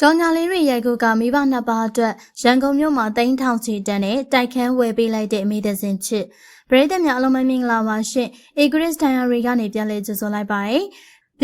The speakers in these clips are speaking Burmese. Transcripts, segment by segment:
ကြောင်ညာလေးတွေရိုက်ကူကမိဘနှစ်ပါးအတွက်ရန်ကုန်မြို့မှာတိန်းထောင်ချီတန်းနဲ့တိုက်ခန်းဝယ်ပေးလိုက်တဲ့အမိသစင်ချစ်ပရိသတ်များအလုံးမမင်္ဂလာပါရှင်အေဂရစ်ဒိုင်ယာရီကနေပြန်လည်ကြိုဆိုလိုက်ပါရ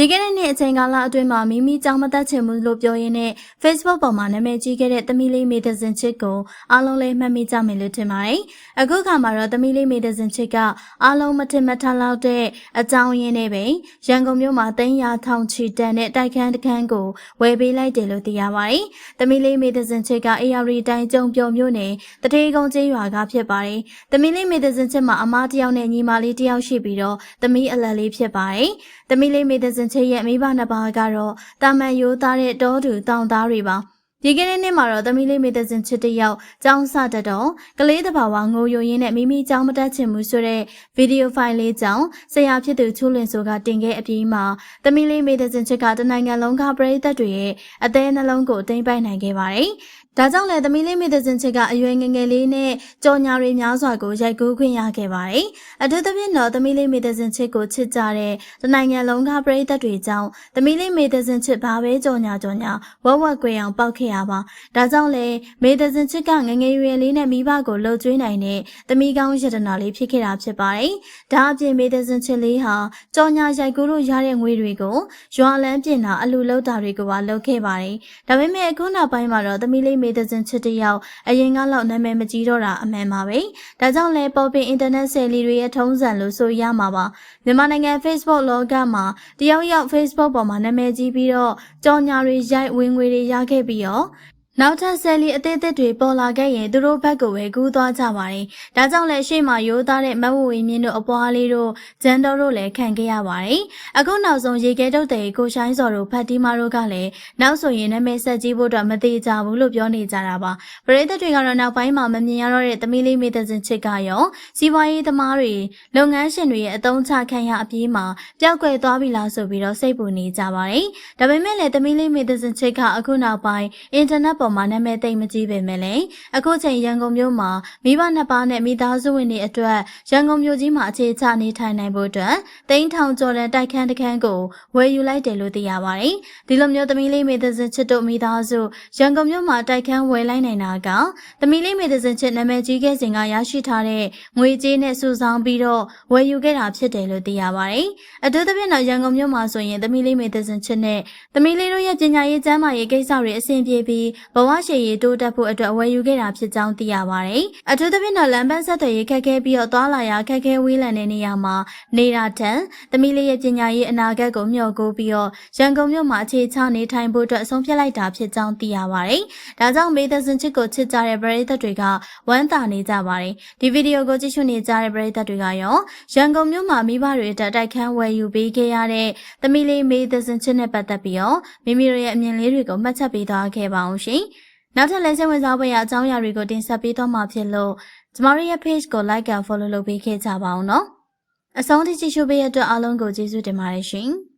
စေဒီကနေ့နေ့အချိန်ကာလအတွင်းမှာမိမိကြောင်မသက်ချင်ဘူးလို့ပြောရင်းနဲ့ Facebook ပေါ်မှာနာမည်ကြီးခဲ့တဲ့သမီးလေးမေသစင်ချစ်ကိုအားလုံးလည်းမှတ်မိကြမယ်လို့ထင်ပါတယ်။အခုခါမှာတော့သမီးလေးမေသစင်ချစ်ကအားလုံးမထင်မထလောက်တဲ့အကြောင်းရင်းနဲ့ပဲရန်ကုန်မြို့မှာတိန်းရာထောင်ချီတန်းတဲ့တိုက်ခန်းတစ်ခန်းကိုဝယ်ပေးလိုက်တယ်လို့သိရပါတယ်။သမီးလေးမေသစင်ချစ်ကအေယာရီတိုင်းကျုံပြော်မြို့နယ်တထေးကုန်းကျေးရွာကဖြစ်ပါတယ်။သမီးလေးမေသစင်ချစ်မှာအမားတစ်ယောက်နဲ့ညီမလေးတစ်ယောက်ရှိပြီးတော့သမီးအလတ်လေးဖြစ်ပါတယ်။သမီးလေးမေသစင်ချစ်ရဲ့မိဘနှစ်ပါးကတော့တာမန်ရိုးသားတဲ့တောသူတောင်သားတွေပါ။ ဒီကနေ့နေ့မှာတော့သမီးလေးမေတ္တစင်ချစ်တယောက်ကျောင်းစတတ်တော့ကလေးတဘာဝငိုယိုရင်းနဲ့မိမိကျောင်းမတက်ချင်ဘူးဆိုတဲ့ဗီဒီယိုဖိုင်လေးကြောင့်ဆရာဖြစ်သူချူလင်ဆိုကတင်ခဲ့အပြီးမှာသမီးလေးမေတ္တစင်ချစ်ကတနိုင်ငံလုံးကပရိသတ်တွေရဲ့အသေးနှလုံးကိုတင်ပိုက်နိုင်ခဲ့ပါတယ်။ဒါကြောင့်လည်းသမီးလေးမေတ္တစင်ချစ်ကအရွယ်ငယ်ငယ်လေးနဲ့ကြော်ညာတွေများစွာကိုရိုက်ကူးခွင့်ရခဲ့ပါတယ်။အထူးသဖြင့်တော့သမီးလေးမေတ္တစင်ချစ်ကိုချစ်ကြတဲ့တနိုင်ငံလုံးကပရိသတ်တွေကြောင့်သမီးလေးမေတ္တစင်ချစ်ဘာပဲကြော်ညာကြော်ညာဝက်ဝက်ကွယ်အောင်ပောက်ခဲ့ရပါ။ဒါကြောင့်လည်းမေတ္တစင်ချစ်ကငယ်ငယ်ရွယ်လေးနဲ့မိဘကိုလှုပ်ကြွေးနိုင်တဲ့သမီးကောင်းရတနာလေးဖြစ်ခဲ့တာဖြစ်ပါတယ်။ဒါအပြင်မေတ္တစင်ချစ်လေးဟာကြော်ညာရိုက်ကူးလို့ရတဲ့ငွေတွေကိုရွာလန်းပြင်တာအလူလောက်တာတွေကိုပါလုပ်ခဲ့ပါတယ်။ဒါပေမဲ့အခုနောက်ပိုင်းမှာတော့သမီးလေးမေတ္တစင်ချစ်တယောက်အရင်ကလောက်နာမည်မကြီးတော့တာအမှန်ပါပဲ။ဒါကြောင့်လဲပေါ်ပင်အင်တာနက်ဆယ်လီတွေရဲ့ထုံးစံလို့ဆိုရမှာပါ။မြန်မာနိုင်ငံ Facebook လောကမှာတယောက်ယောက် Facebook ပေါ်မှာနာမည်ကြီးပြီးတော့ကြော်ညာတွေရိုက်ဝင်ငွေတွေရခဲ့ပြီးတော့ 있어요. နောက်ထပ်ဆယ်လီအသေးသက်တွေပေါ်လာခဲ့ရင်သူတို့ဘက်ကိုပဲကူးသွားကြပါတယ်။ဒါကြောင့်လည်းရှေ့မှာရိုးသားတဲ့မဝဝေမြင့်တို့အပွားလေးတို့ဂျန်တော်တို့လည်းခံခဲ့ရပါတယ်။အခုနောက်ဆုံးရေခဲတုတ်တဲ့ကိုရှိုင်းစော်တို့ဖတ်တီမာတို့ကလည်းနောက်ဆိုရင်နာမည်ဆက်ကြီးဖို့တော့မသေးကြဘူးလို့ပြောနေကြတာပါ။ပရိသတ်တွေကတော့နောက်ပိုင်းမှာမမြင်ရတော့တဲ့သမီးလေးမေတ္တစင်ချစ်ကရောစီးပွားရေးသမားတွေလုပ်ငန်းရှင်တွေရဲ့အသုံးချခံရအပြီးမှာပျောက်ကွယ်သွားပြီလားဆိုပြီးတော့စိတ်ပူနေကြပါတယ်။ဒါပေမဲ့လည်းသမီးလေးမေတ္တစင်ချစ်ကအခုနောက်ပိုင်းအင်တာနက်ပေါ်မှာနာမည်သိမ့်မကြီးပေမဲ့လည်းအခုချိန်ရန်ကုန်မြို့မှာမိဘနှစ်ပါးနဲ့မိသားစုဝင်တွေအတွက်ရန်ကုန်မြို့ကြီးမှာအခြေချနေထိုင်နိုင်ဖို့အတွက်တိန်းထောင်ကျော်တဲ့တိုက်ခန်းတစ်ခန်းကိုဝယ်ယူလိုက်တယ်လို့သိရပါတယ်။ဒီလိုမျိုးသမီးလေးမေတ္တစင်ချစ်တို့မိသားစုရန်ကုန်မြို့မှာတိုက်ခန်းဝယ်လိုက်နိုင်တာကသမီးလေးမေတ္တစင်ချစ်နာမည်ကြီးခဲ့စဉ်ကရရှိထားတဲ့ငွေကြေးနဲ့စုဆောင်းပြီးတော့ဝယ်ယူခဲ့တာဖြစ်တယ်လို့သိရပါတယ်။အထူးသဖြင့်တော့ရန်ကုန်မြို့မှာဆိုရင်သမီးလေးမေတ္တစင်ချစ်နဲ့သမီးလေးတို့ရဲ့ပညာရေးကျန်းမာရေးကိစ္စတွေအဆင်ပြေပြီးဘဝရှည်ရေးတိုးတက်ဖို့အတွက်ဝယ်ယူခဲ့တာဖြစ်ကြောင်းသိရပါတယ်။အထူးသဖြင့်တော့လမ်းပန်းဆက်သွယ်ရေးခက်ခဲပြီးတော့သွားလာရခက်ခဲဝေးလံတဲ့နေရာမှာနေတာထက်သမီးလေးရဲ့ပညာရေးအနာဂတ်ကိုမျှော်ကိုးပြီးတော့ရန်ကုန်မြို့မှာအခြေချနေထိုင်ဖို့အတွက်အဆုံးဖြတ်လိုက်တာဖြစ်ကြောင်းသိရပါတယ်။ဒါကြောင့်မေသစင်ချစ်ကိုချစ်ကြတဲ့ပရိသတ်တွေကဝမ်းသာနေကြပါတယ်။ဒီဗီဒီယိုကိုကြည့်ရှုနေကြတဲ့ပရိသတ်တွေကရောရန်ကုန်မြို့မှာမိဘတွေအတွက်တိုက်ခန်းဝယ်ယူပေးခဲ့ရတဲ့သမီးလေးမေသစင်ချစ်နဲ့ပတ်သက်ပြီးတော့မိမိတို့ရဲ့အမြင်လေးတွေကိုမှတ်ချက်ပေးသွားခဲ့ပါအောင်ရှင်။နောက်ထပ်လည်းစိတ်ဝင်စားဖွယ်ရာအကြောင်းအရာတွေကိုတင်ဆက်ပေးသွားမှာဖြစ်လို့ကျမတို့ရဲ့ page ကို like and follow လုပ်ပေးခဲ့ကြပါအောင်နော်။အဆုံးထိကြည့်ရှုပေးတဲ့အတွက်အားလုံးကိုကျေးဇူးတင်ပါတယ်ရှင်။